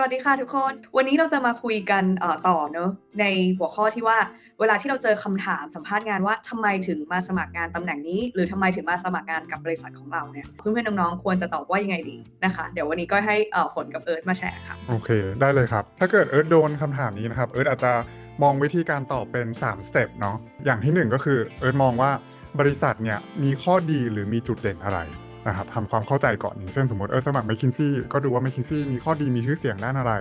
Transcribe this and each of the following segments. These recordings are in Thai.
สวัสดีค่ะทุกคน วันนี้เราจะมาคุยกันต่อเนอะในหัวข้อที่ว่า เวลาที่เราเจอคำถามสัมภาษณ์งานว่าทำไมถึงมาสมัครงานตำแหน่งนี้ หรือทำไมถึงมาสมัครงานกับบริษัทของเราเนี่ยเพื่อนๆน้องๆควรจะตอบว่ายังไงดีนะคะ เดี๋ยววันนี้ก็ให้ฝนกับเอิร์ธมาแชร์ค่ะโอเค ได้เลยครับ ถ้าเกิดเอิร์ธโดนคำถามนี้นะครับเอิร์ธอาจจะมองวิธีการตอบเป็น3สเต็ปเนาะอย่างที่ 1 ก็คือเอิร์ธมองว่าบริษัทเนี่ยมีข้อดีหรือมีจุดเด่นอะไร นะครับทำความเข้าใจก่อนอย่างเช่นสมมติเอิร์ธสมัคร m c k คินซี่ก็ดูว่า m c k คินซี่มีข้อดีมีชื่อเสียงด้านอะไร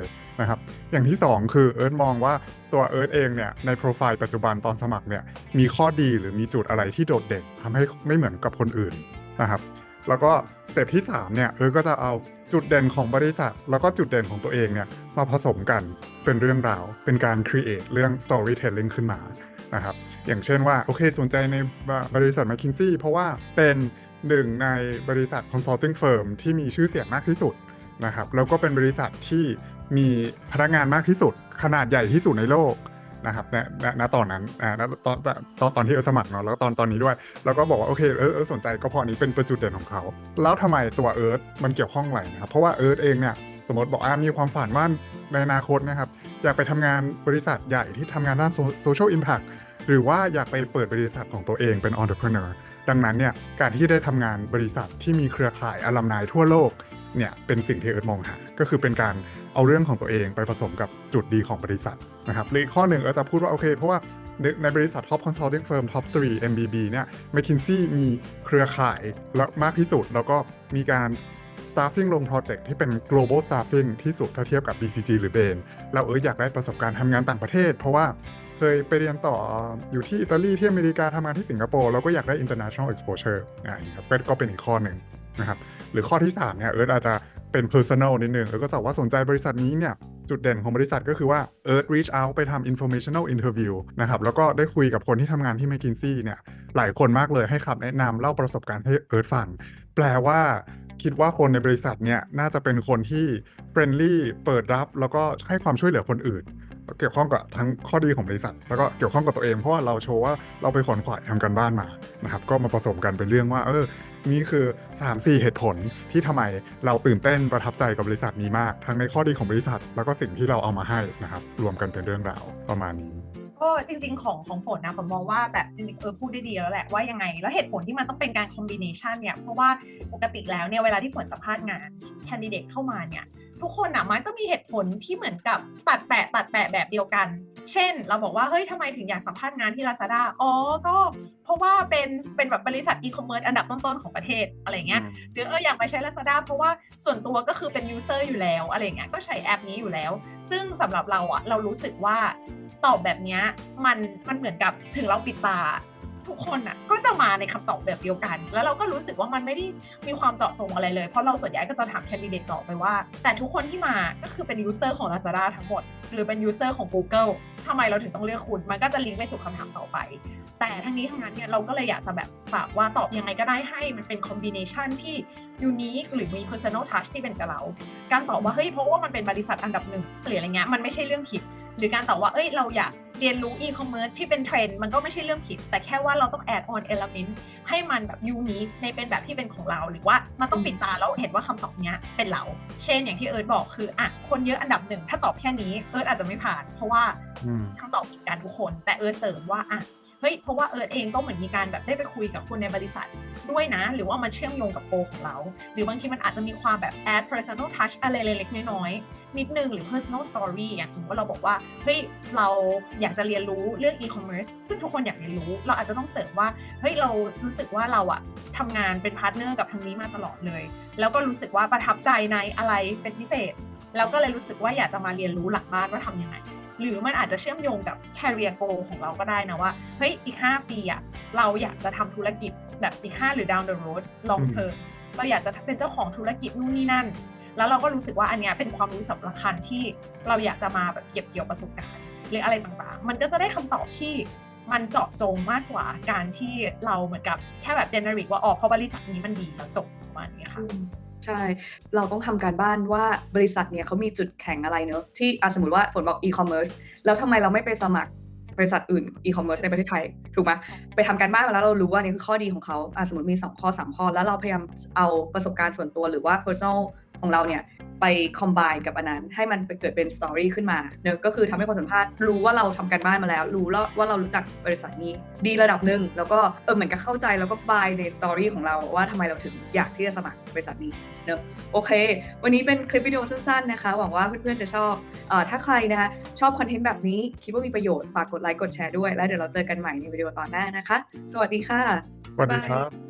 นะครับอย่างที่ 2 คือเอิร์ธมองว่าตัวเอิร์ธเองเนี่ยในโปรไฟล์ปัจจุบันตอนสมัครเนี่ยมีข้อดีหรือมีจุดอะไรที่โดดเด่นทำให้ไม่เหมือนกับคนอื่นนะครับแล้วก็สเต็ปที่3เนี่ยเออก็จะเอาจุดเด่นของบริษัท แล้วก็จุดเด่นของตัวเองเนี่ยมาผสมกันเป็นเรื่องราว เป็นการ create เรื่อง storytelling ขึ้นมานะครับอย่างเช่นว่าโอเคสนใจในบริษัท McKinsey เพราะว่าเป็น หนึ่งในบริษัท consulting firm ที่มีชื่อเสียงมากที่สุดนะครับแล้วก็เป็นบริษัทที่มีพนักงานมากที่สุด ขนาดใหญ่ที่สุดในโลกนะครับณณณตอนนั้นอ่าณตอนตอนตอนที่เออสมัครเนาะแล้วก็ตอนตอนนี้ด้วย แล้วก็บอกว่าโอเคเออเออสนใจก็เพราะนี้เป็นประจุดเด่นของเขา แล้วทำไมตัวเอิร์ธมันเกี่ยวข้องอะไรนะครับเพราะว่าเอิร์ธเองเนี่ยสมมติบอกอ่ามีความฝันว่าในอนาคตนะครับอยากไปทำงานบริษัทใหญ่ที่ทำงานด้านโซเชียลอิมแพค หรือว่าอยากไปเปิดบริษัทของตัวเองเป็น entrepreneur ดังนั้นเนี่ยการที่ได้ทำงานบริษัทที่มีเครือข่ายอลัมนายทั่วโลกเนี่ยเป็นสิ่งที่เอิร์ธมองหา ก็คือเป็นการเอาเรื่องของตัวเองไปผสมกับจุดดีของบริษัทนะครับหรือข้อหนึ่งเอิร์ธจะพูดว่าโอเค เพราะว่าในบริษัท Top Consulting Firm Top 3 MBB เนี่ย McKinsey มีเครือข่ายและมากที่สุด แล้วก็มีการ staffing ลงโปรเจกต์ที่เป็น global staffing ที่สุดถ้าเทียบกับ BCG หรือ Bain เราเอออยากได้ประสบการณ์ทำงานต่างประเทศ เพราะว่า เคยไปเรียนต่ออยู่ที่อิตาลีที่อเมริกาทำงานที่สิงคโปร์แล้วก็อยากได้ international exposure อ่านี่ครับก็เป็นอีกข้อหนึ่งนะครับหรือข้อที่3เนี่ยเอิร์ธอาจจะเป็น personal นิดนึงเออก็ตอบว่าสนใจบริษัทนี้เนี่ยจุดเด่นของบริษัทก็คือว่า Earth reach out ไปทำ informational interview นะครับแล้วก็ได้คุยกับคนที่ทำงานที่ McKinsey เนี่ยหลายคนมากเลยให้คำแนะนำเล่าประสบการณ์ให้ Earth ฟัง แปลว่าคิดว่าคนในบริษัทเนี่ยน่าจะเป็นคนที่ friendly เปิดรับ แล้วก็ให้ความช่วยเหลือคนอื่น เกี่ยวข้องกับทั้งข้อดีของบริษัท แล้วก็เกี่ยวข้องกับตัวเองเพราะว่าเราโชว์ว่าเราไปขวนขวายทำกันบ้านมานะครับก็มาผสมกันเป็นเรื่องว่าเออนี่คือ 3-4 เหตุผลที่ทำไมเราตื่นเต้นประทับใจกับบริษัทนี้มาก ทั้งในข้อดีของบริษัท แล้วก็สิ่งที่เราเอามาให้นะครับรวมกันเป็นเรื่องราวประมาณนี้ก็จริง ๆ ของของฝนนะฝนมองว่าแบบจริงๆเออพูดได้ดีแล้วแหละว่ายังไง แล้วเหตุผลที่มันต้องเป็นการคอมบิเนชันเนี่ยเพราะว่าปกติแล้วเนี่ยเวลาที่ฝนสัมภาษณ์งานแคนดิเดตเข้ามาเนี่ย ทุกคนอะมันจะมีเหตุผลที่เหมือนกับตัดแปะตัดแปะแบบเดียวกัน เช่น เราบอกว่าเฮ้ยทำไมถึงอยากสัมภาษณ์งานที่ Lazada อ๋อก็เพราะว่าเป็นเป็นแบบบริษัทอีคอมเมิร์ซอันดับต้นๆของประเทศอะไรเงี้ยหรือเอออยากไปใช้ Lazada เพราะว่าส่วนตัวก็คือเป็นยูเซอร์อยู่แล้วอะไรเงี้ยก็ใช้แอปนี้อยู่แล้ว ซึ่งสำหรับเราอะเรารู้สึกว่าตอบแบบเนี้ยมันมันเหมือนกับถึงเราปิดตา ทุกคนอะก็จะมาในคำตอบแบบเดียวกัน แล้วเราก็รู้สึกว่ามันไม่ได้มีความเจาะจงอะไรเลย เพราะเราส่วนใหญ่ก็จะถามแคนดิเดตต่อไปว่า แต่ทุกคนที่มาก็คือเป็นยูเซอร์ของ Lazada ทั้งหมด หรือเป็นยูเซอร์ของ Google ทำไมเราถึงต้องเลือกคุณ มันก็จะลิงก์ไปสู่คำถามต่อไป แต่ทั้งนี้ทั้งนั้นเนี่ยเราก็เลยอยากจะแบบฝากว่าตอบยังไงก็ได้ให้มันเป็นคอมบิเนชันที่ยูนิคหรือมี personal touch ที่เป็นกับเรา การตอบว่าเฮ้ยเพราะว่ามันเป็นบริษัทอันดับหนึ่งหรืออะไรเงี้ยมันไม่ใช่เรื่องผิด หรือการตอบว่าเอ้ยเราอยากเรียนรู้ e-commerce ที่เป็นเทรนด์มันก็ไม่ใช่เรื่องผิด แต่แค่ว่าเราต้อง add on element ให้มันแบบยูนิคในเป็นแบบที่เป็นของเรา หรือว่ามันต้องปิดตาแล้วเห็นว่าคำตอบเนี้ยเป็นเรา เช่นอย่างที่เอิร์ธบอกคืออะคนเยอะอันดับหนึ่งถ้าตอบแค่นี้เอิร์ธอาจจะไม่ผ่าน เพราะว่าอืมคำตอบเหมือนกันทุกคน แต่เอิร์ธเสริมว่าอะ เฮ้ยเพราะว่าเอิร์ธเองก็เหมือนมีการแบบได้ไปคุยกับคนในบริษัทด้วยนะ หรือว่ามันเชื่อมโยงกับโปรของเรา หรือบางทีมันอาจจะมีความแบบ add personal touch อะไรเล็กๆน้อยๆนิดนึงหรือ personal story อย่างสมมติว่าเราบอกว่าเฮ้ยเราอยากจะเรียนรู้เรื่อง e-commerce ซึ่งทุกคนอยากเรียนรู้ เราอาจจะต้องเสริมว่าเฮ้ยเรารู้สึกว่าเราอะทำงานเป็นพาร์ทเนอร์กับทางนี้มาตลอดเลย แล้วก็รู้สึกว่าประทับใจในอะไรเป็นพิเศษ แล้วก็เลยรู้สึกว่าอยากจะมาเรียนรู้หลังบ้านว่าทำยังไง หรือมันอาจจะเชื่อมโยงกับ career goal ของเราก็ได้นะว่า เฮ้ย อีก 5 ปีอะเราอยากจะทำธุรกิจแบบอีก 5 หรือ down the road long อืม term เราอยากจะเป็นเจ้าของธุรกิจนู่นนี่นั่น แล้วเราก็รู้สึกว่าอันเนี้ยเป็นความรู้สำคัญที่เราอยากจะมาแบบเก็บเกี่ยวประสบการณ์หรืออะไรต่างๆ มันก็จะได้คำตอบที่มันเจาะจงมากกว่าการที่เราเหมือนกับแค่แบบ generic ว่าอ๋อเพราะบริษัทนี้มันดีแล้วจบประมาณนี้ค่ะ ใช่ เราต้องทำการบ้านว่าบริษัทเนี่ยเขามีจุดแข็งอะไรเนอะที่อสมมติว่าฝนบอกอีคอมเมิร์ซแล้วทำไมเราไม่ไปสมัครบริษัทอื่นอีคอมเมิร์ซในประเทศไทย ถูกไหมไปทำการบ้านมาแล้วเรารู้ว่านี่คือข้อดีของเขาอสมมติมี 2 ข้อ 3 ข้อ แล้วเราพยายามเอาประสบการณ์ส่วนตัวหรือว่า personal ของเราเนี่ยไปคอม b บ n e กับอันนั้น ให้มันไปเกิดเป็นสตอรี่ขึ้นมาเนอะก็คือทำให้คนสัมภาษณ์รู้ว่าเราทำการบ้านมาแล้ว รู้แล้วว่าเรารู้จักบริษัทนี้ดีระดับหนึ่งแล้วก็เออเหมือนกับเข้าใจแล้วก็บายในสตอรี่ของเราว่าทำไมเราถึงอยากที่จะสมัครบริษัทนี้เนอะโอเค วันนี้เป็นคลิปวิดีโอสั้นๆนะคะหวังว่าเพื่อนๆจะชอบเอ่อถ้าใครนะคะชอบคอนเทนต์แบบนี้คิดว่ามีประโยชน์ฝากกดไลค์กดแชร์ด้วยแล้วเดี๋ยวเราเจอกันใหม่ในวิดีโอตอนหน้านะคะ สวัสดีค่ะสวัสดีครับ